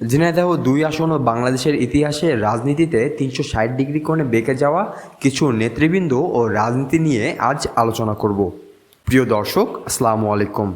ঝিনাইদহ দুই আসন ও বাংলাদেশের ইতিহাসে রাজনীতিতে তিনশো ষাট ডিগ্রি কোণে বেঁকে যাওয়া কিছু নেতৃবৃন্দ ও রাজনীতি নিয়ে আজ আলোচনা করব। প্রিয় দর্শক, আসসালামু আলাইকুম।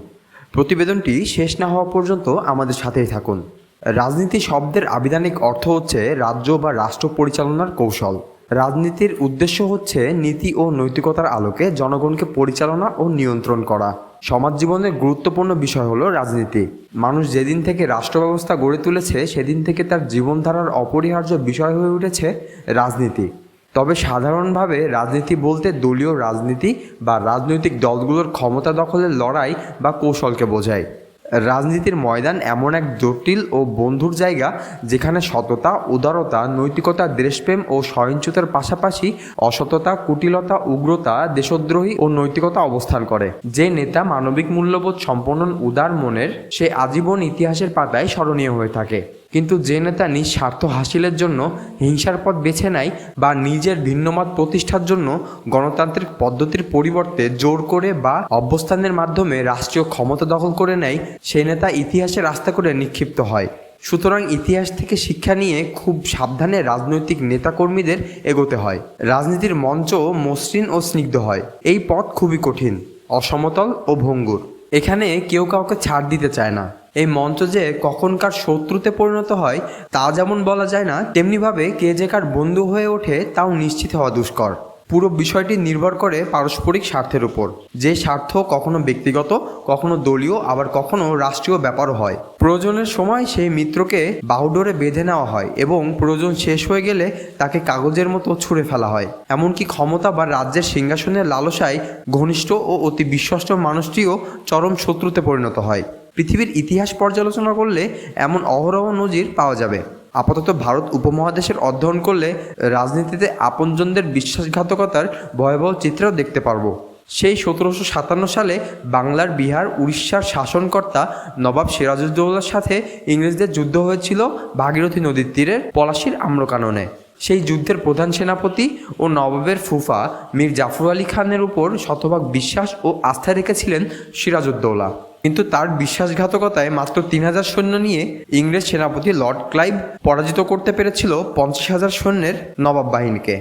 প্রতিবেদনটি শেষ না হওয়া পর্যন্ত আমাদের সাথেই থাকুন। রাজনীতি শব্দের আবিধানিক অর্থ হচ্ছে রাজ্য বা রাষ্ট্র পরিচালনার কৌশল। রাজনীতির উদ্দেশ্য হচ্ছে নীতি ও নৈতিকতার আলোকে জনগণকে পরিচালনা ও নিয়ন্ত্রণ করা। সমাজ জীবনের গুরুত্বপূর্ণ বিষয় হলো রাজনীতি। মানুষ যেদিন থেকে রাষ্ট্র ব্যবস্থা গড়ে তুলেছে, সেদিন থেকে তার জীবনধারার অপরিহার্য বিষয় হয়ে উঠেছে রাজনীতি। তবে সাধারণভাবে রাজনীতি বলতে দলীয় রাজনীতি বা রাজনৈতিক দলগুলোর ক্ষমতা দখলের লড়াই বা কৌশলকে বোঝায়। রাজনীতির ময়দান এমন এক জটিল ও বন্ধুর জায়গা যেখানে সততা, উদারতা, নৈতিকতা, দেশপ্রেম ও সহিংসতার পাশাপাশি অসততা, কুটিলতা, উগ্রতা, দেশদ্রোহী ও নৈতিকতা অবস্থান করে। যে নেতা মানবিক মূল্যবোধ সম্পন্ন, উদার মনের, সে আজীবন ইতিহাসের পাতায় স্মরণীয় হয়ে থাকে। কিন্তু যে নেতা নিজ স্বার্থ হাসিলের জন্য হিংসার পথ বেছে নেয় বা নিজের ভিন্নমত প্রতিষ্ঠার জন্য গণতান্ত্রিক পদ্ধতির পরিবর্তে জোর করে বা অভ্যস্থানের মাধ্যমে রাষ্ট্রীয় ক্ষমতা দখল করে নেয় সেই নেতা ইতিহাসে রাস্তা করে নিক্ষিপ্ত হয়। সুতরাং ইতিহাস থেকে শিক্ষা নিয়ে খুব সাবধানে রাজনৈতিক নেতাকর্মীদের এগোতে হয়। রাজনীতির মঞ্চ মসৃণ ও স্নিগ্ধ হয়। এই পথ খুবই কঠিন, অসমতল ও ভঙ্গুর। এখানে কেউ কাউকে ছাড় দিতে চায় না। এই মঞ্চ যে কখনকার শত্রুতে পরিণত হয়, তা যেমন বলা যায় না, তেমনিভাবে কে যে কার বন্ধু হয়ে ওঠে, তাও নিশ্চিত হওয়া দুষ্কর। পুরো বিষয়টি নির্ভর করে পারস্পরিক স্বার্থের উপর। যে স্বার্থ কখনো ব্যক্তিগত, কখনো দলীয়, আবার কখনো রাষ্ট্রীয় ব্যাপারও হয়। প্রয়োজনের সময় সেই মিত্রকে বাহুডোরে বেঁধে নেওয়া হয় এবং প্রয়োজন শেষ হয়ে গেলে তাকে কাগজের মতো ছুঁড়ে ফেলা হয়। এমনকি ক্ষমতা বা রাজ্যের সিংহাসনের লালসায় ঘনিষ্ঠ ও অতি বিশ্বস্ত মানুষটিও চরম শত্রুতে পরিণত হয়। পৃথিবীর ইতিহাস পর্যালোচনা করলে এমন অহরহ নজির পাওয়া যাবে। আপাতত ভারত উপমহাদেশের অধ্যয়ন করলে রাজনীতিতে আপনজনদের বিশ্বাসঘাতকতার ভয়াবহ চিত্রও দেখতে পারব। সেই সতেরোশো সাতান্ন সালে বাংলার বিহার উড়িষ্যার শাসনকর্তা নবাব সিরাজউদ্দৌলার সাথে ইংরেজদের যুদ্ধ হয়েছিল ভাগীরথী নদীর তীরের পলাশির আম্রকাননে। সেই যুদ্ধের প্রধান সেনাপতি ও নবাবের ফুফা মীর জাফর আলী খানের উপর শতভাগ বিশ্বাস ও আস্থা রেখেছিলেন সিরাজউদ্দৌলা। কিন্তু তার বিশ্বাসঘাতকতায় মাত্র তিন হাজার সৈন্য নিয়ে ইংরেজ সেনাপতি লর্ড ক্লাইভ পরাজিত করতে পেরেছিল পঞ্চাশ হাজার সৈন্যের নবাব বাহিনীকে।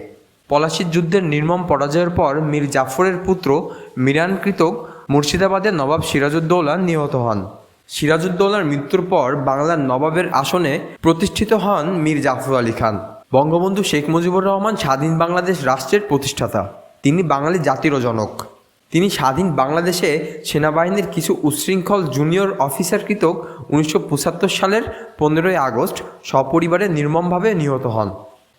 পলাশির যুদ্ধের নির্মম পরাজয়ের পর মীর জাফরের পুত্র মিরান কৃতক মুর্শিদাবাদের নবাব সিরাজউদ্দৌলা নিহত হন। সিরাজউদ্দৌলার মৃত্যুর পর বাংলার নবাবের আসনে প্রতিষ্ঠিত হন মীর জাফর আলী খান। বঙ্গবন্ধু শেখ মুজিবুর রহমান স্বাধীন বাংলাদেশ রাষ্ট্রের প্রতিষ্ঠাতা। তিনি বাঙালি জাতিরও জনক। তিনি স্বাধীন বাংলাদেশে সেনাবাহিনীর কিছু উচ্ছৃঙ্খল জুনিয়র অফিসার কৃতক উনিশশো সালের পনেরোই আগস্ট সপরিবারে নির্মমভাবে নিহত হন।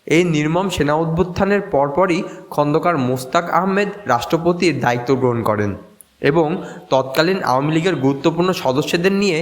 এই নির্মম সেনা অভ্যুত্থানের পরপরই খন্দকার মোস্তাক আহমেদ রাষ্ট্রপতির দায়িত্ব গ্রহণ করেন এবং তৎকালীন আওয়ামী লীগের গুরুত্বপূর্ণ সদস্যদের নিয়ে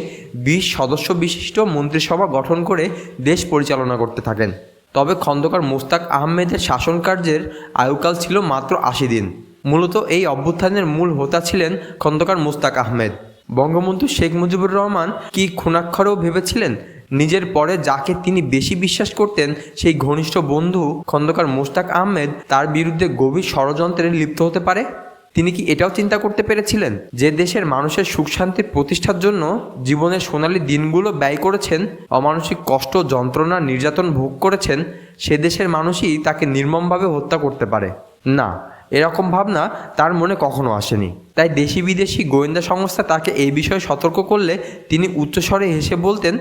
বিশ সদস্য বিশিষ্ট মন্ত্রিসভা গঠন করে দেশ পরিচালনা করতে থাকেন। তবে খন্দকার মোস্তাক আহমেদের শাসনকার্যের আয়ুকাল ছিল মাত্র আশি দিন। মূলত এই অভ্যুত্থানের মূল হোতা ছিলেন খন্দকার মোস্তাক আহমেদ। বঙ্গবন্ধু শেখ মুজিবুর রহমান কি খুনাক্ষরেও ভেবেছিলেন? নিজের পরে যাকে তিনি বেশি বিশ্বাস করতেন, সেই ঘনিষ্ঠ বন্ধু খন্দকার মোস্তাক আহমেদ তার বিরুদ্ধে গভীর ষড়যন্ত্রে লিপ্ত হতে পারে? তিনি কি এটাও চিন্তা করতে পেরেছিলেন যে দেশের মানুষের সুখ শান্তির প্রতিষ্ঠার জন্য জীবনের সোনালী দিনগুলো ব্যয় করেছেন, অমানসিক কষ্ট, যন্ত্রণা, নির্যাতন ভোগ করেছেন, সে দেশের মানুষই তাকে নির্মমভাবে হত্যা করতে পারে? না। এরকম ভাবনা তার মনে কখনো আসেনি। তাই দেশি বিদেশি গোয়েন্দা সংস্থা তাকে এই বিষয়ে সতর্ক করলে তিনি উচ্চস্বরে হেসে বলতেন,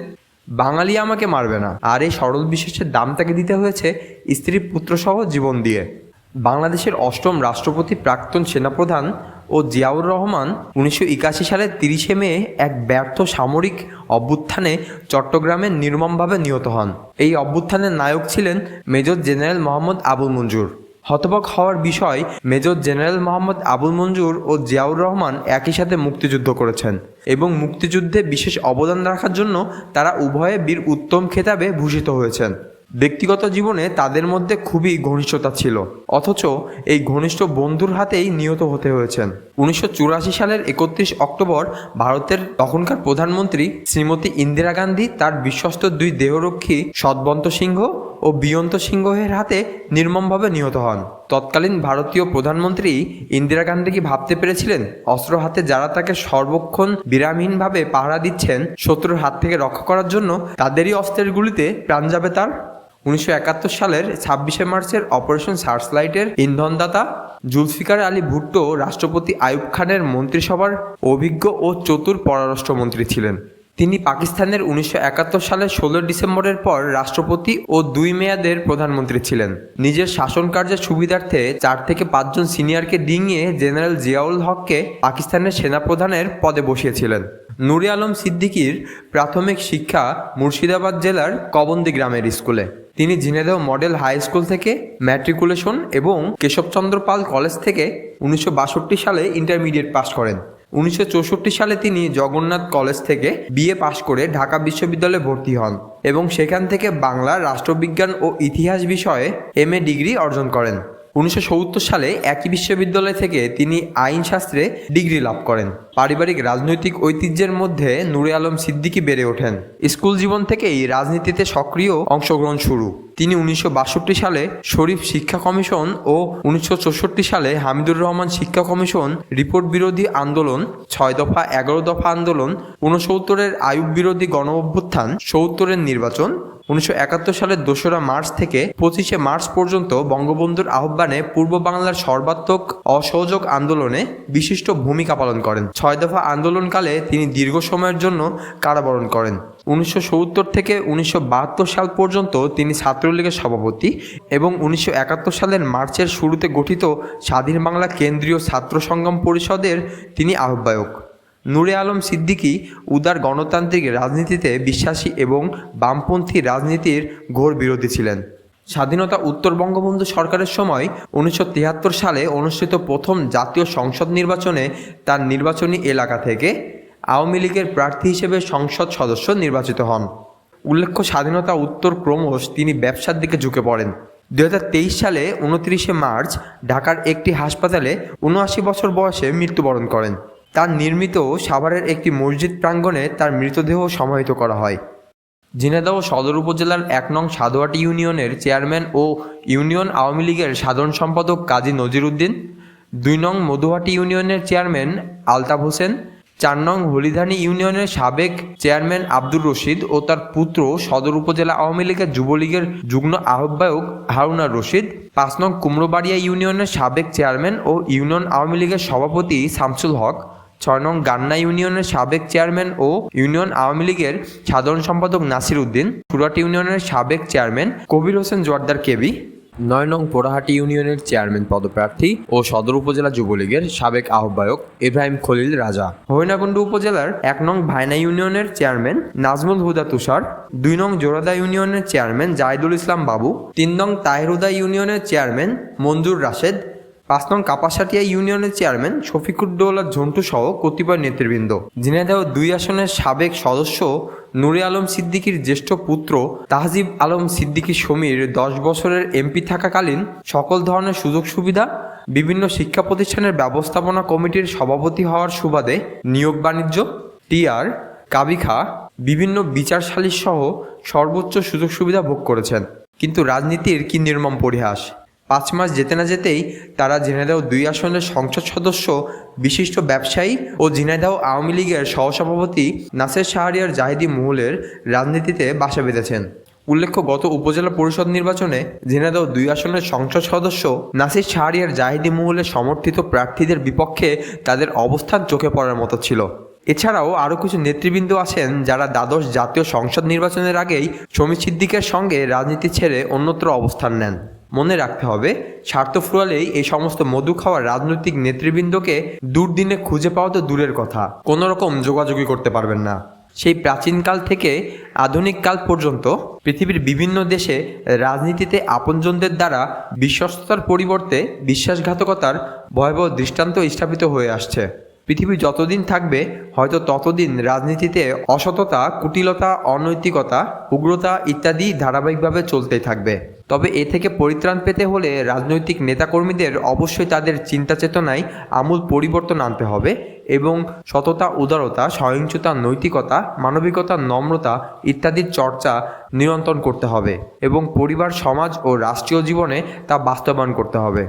বাঙালি আমাকে মারবে না। আর এই সরল বিশেষের দাম তাকে দিতে হয়েছে স্ত্রী পুত্রসহ জীবন দিয়ে। বাংলাদেশের অষ্টম রাষ্ট্রপতি প্রাক্তন সেনাপ্রধান ও জিয়াউর রহমান উনিশশো একাশি সালের তিরিশে মে এক ব্যর্থ সামরিক অভ্যুত্থানে চট্টগ্রামে নির্মমভাবে নিহত হন। এই অভ্যুত্থানের নায়ক ছিলেন মেজর জেনারেল মোহাম্মদ আবুল মঞ্জুর। হতবাক হওয়ার বিষয় মেজর জেনারেল মোহাম্মদ আবুল মঞ্জুর ও জিয়াউর রহমান একই সাথে মুক্তিযুদ্ধ করেছেন এবং মুক্তিযুদ্ধে বিশেষ অবদান রাখার জন্য তারা উভয়ে বীর উত্তম খেতাবে ভূষিত হয়েছেন। ব্যক্তিগত জীবনে তাদের মধ্যে খুবই ঘনিষ্ঠতা ছিল, অথচ এই ঘনিষ্ঠ বন্ধুর হাতেই নিহত হতে হয়েছেন। উনিশশো চুরাশি সালের একত্রিশ অক্টোবর ভারতের তখনকার প্রধানমন্ত্রী শ্রীমতী ইন্দিরা গান্ধী তার বিশ্বস্ত দুই দেহরক্ষী সৎবন্ত সিংহ ও বিয়ন্ত সিংহের হাতে নির্মমভাবে নিহত হন। তৎকালীন ভারতীয় প্রধানমন্ত্রী ইন্দিরা গান্ধী কি ভাবতে পেরেছিলেন? অস্ত্র হাতে যারা তাকে সর্বক্ষণ বিরামহীনভাবে পাহারা দিচ্ছেন, শত্রুর হাত থেকে রক্ষা করার জন্য তাদেরই অস্ত্রের গুলিতে প্রাণ যাবে তার? উনিশশো একাত্তর সালের ছাব্বিশে মার্চের অপারেশন সার্চলাইটের ইন্ধনদাতা জুলফিকার আলী ভুট্টো রাষ্ট্রপতি আয়ুব খানের মন্ত্রিসভার অভিজ্ঞ ও চতুর পররাষ্ট্রমন্ত্রী ছিলেন। তিনি পাকিস্তানের উনিশশো একাত্তর সালের ষোলো ডিসেম্বরের পর রাষ্ট্রপতি ও দুই মেয়াদের প্রধানমন্ত্রী ছিলেন। নিজের শাসন কার্যের সুবিধার্থে চার থেকে পাঁচজন সিনিয়রকে ডিঙিয়ে জেনারেল জিয়াউল হককে পাকিস্তানের সেনাপ্রধানের পদে বসিয়েছিলেন। নুরে আলম সিদ্দিকীর প্রাথমিক শিক্ষা মুর্শিদাবাদ জেলার কবন্দি গ্রামের স্কুলে। তিনি ঝিনেদেহ মডেল হাই স্কুল থেকে ম্যাট্রিকুলেশন এবং কেশবচন্দ্র পাল কলেজ থেকে উনিশশো বাষট্টি সালে ইন্টারমিডিয়েট পাশ করেন। উনিশশো চৌষট্টি সালে তিনি জগন্নাথ কলেজ থেকে বিএ পাশ করে ঢাকা বিশ্ববিদ্যালয়ে ভর্তি হন এবং সেখান থেকে বাংলা, রাষ্ট্রবিজ্ঞান ও ইতিহাস বিষয়ে এম ডিগ্রি অর্জন করেন। উনিশশো সত্তর সালে একই বিশ্ববিদ্যালয় থেকে তিনি আইনশাস্ত্রে ডিগ্রি লাভ করেন। পারিবারিক রাজনৈতিক ঐতিহ্যের মধ্যে নুরে আলম সিদ্দিকী বেড়ে ওঠেন। স্কুল জীবন থেকেই রাজনীতিতে সক্রিয় অংশগ্রহণ শুরু। তিনি উনিশশো বাষট্টি সালে শরীফ শিক্ষা কমিশন ও উনিশশো চৌষট্টি সালে হামিদুর রহমান শিক্ষা কমিশন রিপোর্ট বিরোধী আন্দোলন, ছয় দফা, এগারো দফা আন্দোলন, ঊনসত্তরের আয়ুব বিরোধী গণ অভ্যুত্থান সত্তরের নির্বাচন উনিশশো একাত্তর সালের দোসরা মার্চ থেকে পঁচিশে মার্চ পর্যন্ত বঙ্গবন্ধুর আহ্বানে পূর্ব বাংলার সর্বাত্মক অসহযোগ আন্দোলনে বিশিষ্ট ভূমিকা পালন করেন। ছয় দফা আন্দোলনকালে তিনি দীর্ঘ সময়ের জন্য কারাবরণ করেন। উনিশশো সত্তর থেকে উনিশশো বাহাত্তর সাল পর্যন্ত তিনি ছাত্রলীগের সভাপতি এবং উনিশশো একাত্তর সালের মার্চের শুরুতে গঠিত স্বাধীন বাংলা কেন্দ্রীয় ছাত্র সংগ্রাম পরিষদের তিনি আহ্বায়ক। নূরে আলম সিদ্দিকী উদার গণতান্ত্রিক রাজনীতিতে বিশ্বাসী এবং বামপন্থী রাজনীতির ঘোর বিরোধী ছিলেন। স্বাধীনতা উত্তর বঙ্গবন্ধু সরকারের সময় উনিশশো তিয়াত্তর সালে অনুষ্ঠিত প্রথম জাতীয় সংসদ নির্বাচনে তার নির্বাচনী এলাকা থেকে আওয়ামী লীগের প্রার্থী হিসেবে সংসদ সদস্য নির্বাচিত হন। উল্লেখ্য, স্বাধীনতা উত্তর ক্রমশ তিনি ব্যবসার দিকে ঝুঁকে পড়েন। দু হাজার তেইশ সালে উনত্রিশে মার্চ ঢাকার একটি হাসপাতালে উনআশি বছর বয়সে মৃত্যুবরণ করেন। তার নির্মিত সাভারের একটি মসজিদ প্রাঙ্গণে তার মৃতদেহ সমাহিত করা হয়। ঝিনাইদহ সদর উপজেলার এক নং সাদোয়াটি ইউনিয়নের চেয়ারম্যান ও ইউনিয়ন আওয়ামী লীগের সাধারণ সম্পাদক কাজী নজির উদ্দিন, দুই নং মধুহাটি ইউনিয়নের চেয়ারম্যান আলতাফ হোসেন, চার নং হলিধানি ইউনিয়নের সাবেক চেয়ারম্যান আব্দুর রশিদ ও তার পুত্র সদর উপজেলা আওয়ামী লীগের যুবলীগের যুগ্ম আহ্বায়ক হারুনার রশিদ, পাঁচ নং কুমড়োবাড়িয়া ইউনিয়নের সাবেক চেয়ারম্যান ও ইউনিয়ন আওয়ামী লীগের সভাপতি শামসুল হক ছয় নং গান্না ইউনিয়নের সাবেক চেয়ারম্যান ও ইউনিয়ন আওয়ামী লীগের সাধারণ সম্পাদক নাসির উদ্দিন, সুরাট ইউনিয়নের সাবেক চেয়ারম্যান কবির হোসেন জোয়ারদার কেবি, নয় নং পোড়াহাটি ইউনিয়নের চেয়ারম্যান পদপ্রার্থী ও সদর উপজেলা যুবলীগের সাবেক আহ্বায়ক ইব্রাহিম খলিল রাজা। হরিণাকুণ্ডু উপজেলার এক নং ভাইনা ইউনিয়নের চেয়ারম্যান নাজমুল হুদা তুষার, দুই নং জোরাদা ইউনিয়নের চেয়ারম্যান জাহিদুল ইসলাম বাবু, তিন নং তাহেরুদা ইউনিয়নের চেয়ারম্যান মঞ্জুর রাশেদ পাঁচ নং কাপাসাটিয়া ইউনিয়নের চেয়ারম্যান শফিকুদ্দৌলা ঝন্টু সহ কতিপয় নেতৃবৃন্দ। ঝিনাইদহ দুই আসনের সাবেক সদস্য নুরে আলম সিদ্দিকীর জ্যেষ্ঠ পুত্র তাহজিব আলম সিদ্দিকী সমীর দশ বছরের এমপি থাকাকালীন সকল ধরনের সুযোগ সুবিধা, বিভিন্ন শিক্ষা প্রতিষ্ঠানের ব্যবস্থাপনা কমিটির সভাপতি হওয়ার সুবাদে নিয়োগ বাণিজ্য, টিআর কাবিখা বিভিন্ন বিচার সালিশ সহ সর্বোচ্চ সুযোগ সুবিধা ভোগ করেছেন। কিন্তু রাজনীতির কি নির্মম পরিহাস? পাঁচ মাস যেতে না যেতেই তারা ঝিনাইদহ দুই আসনের সংসদ সদস্য, বিশিষ্ট ব্যবসায়ী ও ঝিনাইদহ আওয়ামী লীগের সহসভাপতি নাসের শাহরিয়ার জাহিদি মহলের রাজনীতিতে বাসা বেঁধেছেন। উল্লেখ্য, গত উপজেলা পরিষদ নির্বাচনে ঝিনাইদহ দুই আসনের সংসদ সদস্য নাসির শাহরিয়ার জাহিদি মহলের সমর্থিত প্রার্থীদের বিপক্ষে তাদের অবস্থান চোখে পড়ার মতো ছিল। এছাড়াও আরও কিছু নেতৃবৃন্দ আছেন যারা দ্বাদশ জাতীয় সংসদ নির্বাচনের আগেই সমী সিদ্দিকের সঙ্গে রাজনীতি ছেড়ে অন্যত্র অবস্থান নেন। মনে রাখতে হবে, স্বার্থ ফুরালেই এই সমস্ত মধু খাওয়া রাজনৈতিক নেতৃবৃন্দকে দুর্দিনে খুঁজে পাওয়া তো দূরের কথা। কোনো রকম যোগাযোগই করতে পারবেন না। সেই প্রাচীনকাল থেকে আধুনিক কাল পর্যন্ত পৃথিবীর বিভিন্ন দেশে রাজনীতিতে আপনজনদের দ্বারা বিশ্বস্ততার পরিবর্তে বিশ্বাসঘাতকতার ভয়াবহ দৃষ্টান্ত স্থাপিত হয়ে আসছে। পৃথিবী যতদিন থাকবে, হয়তো ততদিন রাজনীতিতে অসততা, কুটিলতা, অনৈতিকতা, উগ্রতা ইত্যাদি ধারাবাহিকভাবে চলতেই থাকবে। তবে এ থেকে পরিত্রাণ পেতে হলে রাজনৈতিক নেতাকর্মীদের অবশ্যই তাদের চিন্তা চেতনায় আমূল পরিবর্তন আনতে হবে এবং সততা, উদারতা, সহিংসতা, নৈতিকতা, মানবিকতা, নম্রতা ইত্যাদির চর্চা নিয়ন্ত্রণ করতে হবে এবং পরিবার, সমাজ ও রাষ্ট্রীয় জীবনে তা বাস্তবায়ন করতে হবে।